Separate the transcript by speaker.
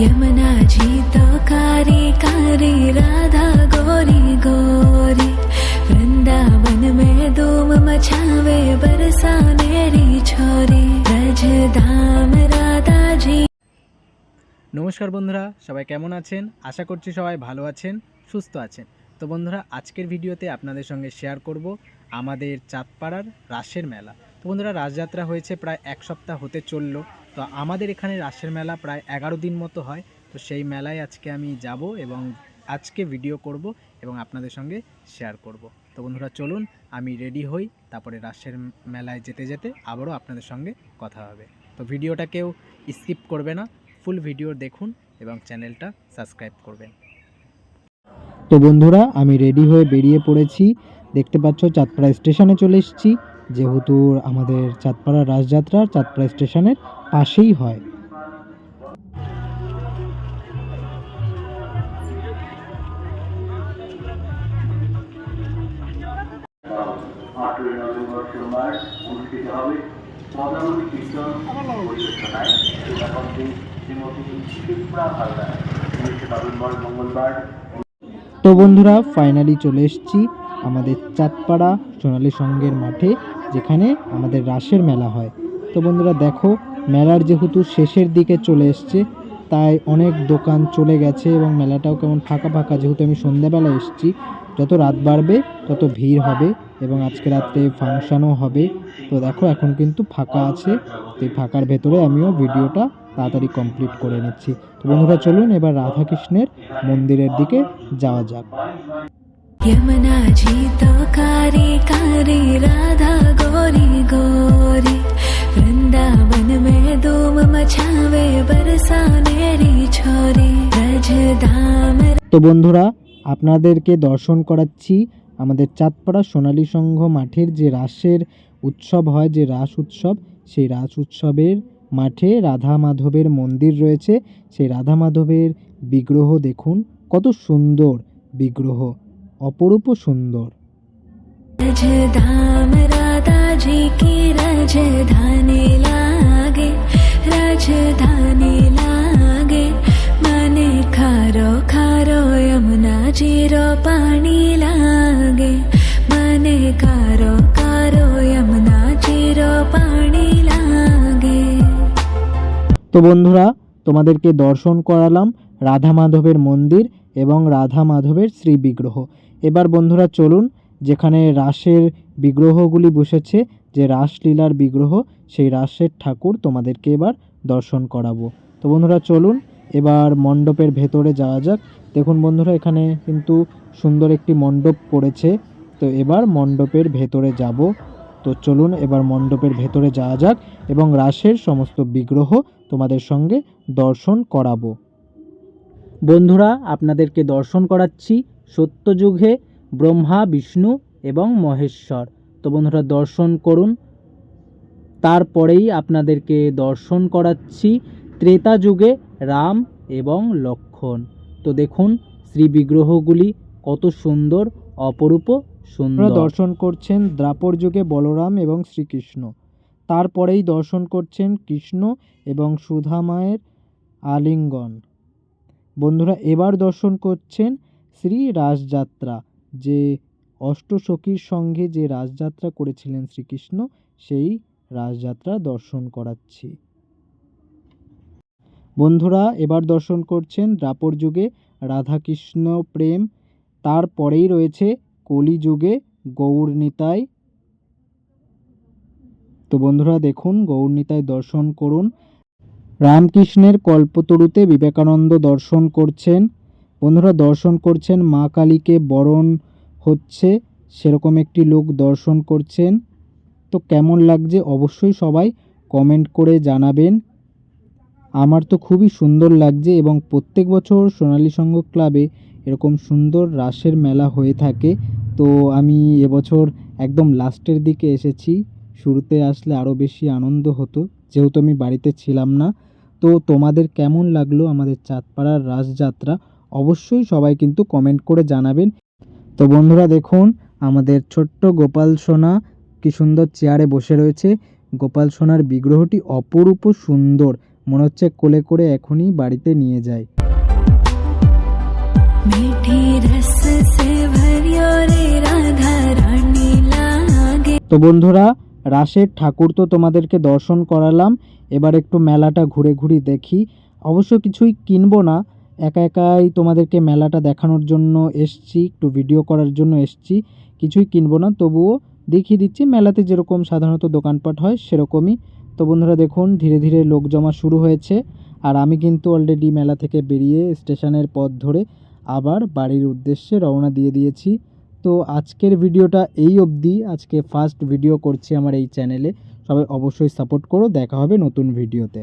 Speaker 1: यमुना जी तो कारी कारी राधा गोरी गोरी वृंदावन में धूम मचावे बरसानेरी छोरी रज धाम राधा जी
Speaker 2: নমস্কার বন্ধুরা সবাই কেমন আছেন আশা করছি সবাই ভালো আছেন সুস্থ আছেন তো বন্ধুরা আজকের ভিডিওতে আপনাদের সঙ্গে শেয়ার করব আমাদের চাঁদপাড়ার রাসের মেলা তো বন্ধুরা রাসযাত্রা হয়েছে প্রায় এক সপ্তাহ হতে চললো তো আমাদের এখানে রাসের মেলা প্রায় এগারো দিন মতো হয়। তো সেই মেলায় আজকে আমি যাব এবং আজকে ভিডিও করব এবং আপনাদের সঙ্গে শেয়ার করব। তো বন্ধুরা, চলুন আমি রেডি হই, তারপরে রাসের মেলায় যেতে যেতে আবারও আপনাদের সঙ্গে কথা হবে। তো ভিডিওটা কেউ স্কিপ করবে না ফুল ভিডিও দেখুন এবং চ্যানেলটা সাবস্ক্রাইব করবেন।
Speaker 3: তো বন্ধুরা, আমি রেডি হয়ে বেরিয়ে পড়েছি। দেখতে পাচ্ছ, চাঁদপাড়া স্টেশনে চলে এসেছি। যেহেতু আমাদের চাঁদপাড়া রাসযাত্রা চাঁদপাড়া স্টেশনের পাশেই হয়। তো বন্ধুরা ফাইনালি চলে এসেছি আমাদের চাঁদপাড়া সোনালী সঙ্গের মাঠে, যেখানে আমাদের রাসের মেলা হয়। তো বন্ধুরা, দেখো মেলার যেহেতু শেষের দিকে চলে এসছে, তাই অনেক দোকান চলে গেছে এবং মেলাটাও কেমন ফাঁকা ফাঁকা, যেহেতু আমি সন্ধ্যাবেলা এসেছি। যত রাত বাড়বে, তত ভিড় হবে এবং আজকে রাত্রে ফাংশনও হবে। তো দেখো, এখন কিন্তু ফাঁকা আছে। তো এই ফাঁকার ভেতরে আমিও ভিডিওটা তাড়াতাড়ি কমপ্লিট করে নিচ্ছি। তো বন্ধুরা, চলুন এবার রাধাকৃষ্ণের মন্দিরের দিকে যাওয়া যাক।
Speaker 1: यमुना जी तो कारी कारी राधा गोरी गोरी वृंदावन में धूम मचावे बरसानेरी छोरी रज धाम
Speaker 3: তো বন্ধুরা আপনাদেরকে দর্শন করাচ্ছি আমাদের চাঁদপাড়া সোনালী সংঘ মাঠের যে রাসের উৎসব হয় যে রাস উৎসব সেই রাস উৎসবের মাঠে রাধা মাধবের মন্দির রয়েছে সেই রাধা মাধবের বিগ্রহ দেখুন কত সুন্দর বিগ্রহ অপরূপ সুন্দর।
Speaker 1: লাগে? লাগে। মানে লাগে। মানে লাগে।
Speaker 3: তো বন্ধুরা তোমাদেরকে দর্শন করালাম রাধা মাধবের মন্দির এবং রাধা মাধবের শ্রী বিগ্রহ এবার বন্ধুরা চলুন, যেখানে রাসের বিগ্রহগুলি বসেছে, যে রাসলীলার বিগ্রহ, সেই রাসের ঠাকুর তোমাদেরকে এবার দর্শন করাবো। তো বন্ধুরা চলুন, এবার মণ্ডপের ভেতরে যাওয়া যাক। দেখুন বন্ধুরা, এখানে কিন্তু সুন্দর একটি মণ্ডপ পড়েছে। তো এবার মণ্ডপের ভেতরে যাব। তো চলুন, এবার মণ্ডপের ভেতরে যাওয়া যাক এবং রাসের সমস্ত বিগ্রহ তোমাদের সঙ্গে দর্শন করাবো। বন্ধুরা, আপনাদেরকে দর্শন করাচ্ছি। সত্যযুগে ব্রহ্মা, বিষ্ণু এবং মহেশ্বর। তো বন্ধুরা, দর্শন করুন। তারপরেই আপনাদেরকে দর্শন করাচ্ছি ত্রেতা যুগে রাম এবং লক্ষণ। তো দেখুন শ্রী বিগ্রহগুলি কত সুন্দর, অপরূপ, সুন্দর। দর্শন করছেন দ্রাপর যুগে বলরাম এবং শ্রীকৃষ্ণ। তারপরেই দর্শন করছেন কৃষ্ণ এবং সুধামায়ের আলিঙ্গন। বন্ধুরা, এবার দর্শন করছেন শ্রী রাসযাত্রা যে অষ্টসখীর সঙ্গে যে রাসযাত্রা করেছিলেন শ্রীকৃষ্ণ, সেই রাসযাত্রা দর্শন করাচ্ছি। বন্ধুরা, এবার দর্শন করছেন দ্রাপর যুগে রাধাকৃষ্ণ প্রেম তারপরেই রয়েছে কলিযুগে গৌরনিতাই তো বন্ধুরা, দেখুন গৌরনিতাই দর্শন করুন। রামকৃষ্ণের কল্পতরুতে বিবেকানন্দ দর্শন করছেন। বন্ধুরা দর্শন করছেন মা কালীকে বরণ হচ্ছে, সেরকম একটি লোক দর্শন করছেন। তো কেমন লাগছে অবশ্যই সবাই কমেন্ট করে জানাবেন। আমার তো খুবই সুন্দর লাগছে এবং প্রত্যেক বছর সোনালী সংঘ ক্লাবে এরকম সুন্দর রাসের মেলা হয়ে থাকে। তো আমি এবছর একদম লাস্টের দিকে এসেছি। শুরুতে আসলে আরও বেশি আনন্দ হতো, যেহেতু আমি বাড়িতে ছিলাম না। তো তোমাদের কেমন লাগল আমাদের চাঁদপাড়ার রাসযাত্রা? অবশ্যই সবাই কিন্তু কমেন্ট করে জানাবেন। তো বন্ধুরা দেখুন, আমাদের ছোট্ট গোপাল সোনা কি সুন্দর চেয়ারে বসে রয়েছে। গোপাল সোনার বিগ্রহটি অপরূপ সুন্দর। মনে হচ্ছে কোলে করে এখনই বাড়িতে নিয়ে যায়। তো বন্ধুরা, রাসের ঠাকুর তো তোমাদেরকে দর্শন করালাম। এবার একটু মেলাটা ঘুরে ঘুরে দেখি। অবশ্য কিছুই কিনবো না একা একাই তোমাদেরকে মেলাটা দেখানোর জন্য এসছি, একটু ভিডিও করার জন্য এসছি। কিছুই কিনবো না, তবুও দেখিয়ে দিচ্ছি, মেলাতে যেরকম সাধারণত দোকানপাট হয় সেরকমই। তো বন্ধুরা দেখুন, ধীরে ধীরে লোক জমা শুরু হয়েছে। আর আমি কিন্তু অলরেডি মেলা থেকে বেরিয়ে স্টেশনের পথ ধরে আবার বাড়ির উদ্দেশ্যে রওনা দিয়ে দিয়েছি। তো আজকের ভিডিওটা এই অবধি। আজকে ফার্স্ট ভিডিও করছি আমার এই চ্যানেলে সবাই অবশ্যই সাপোর্ট করো। দেখা হবে নতুন ভিডিওতে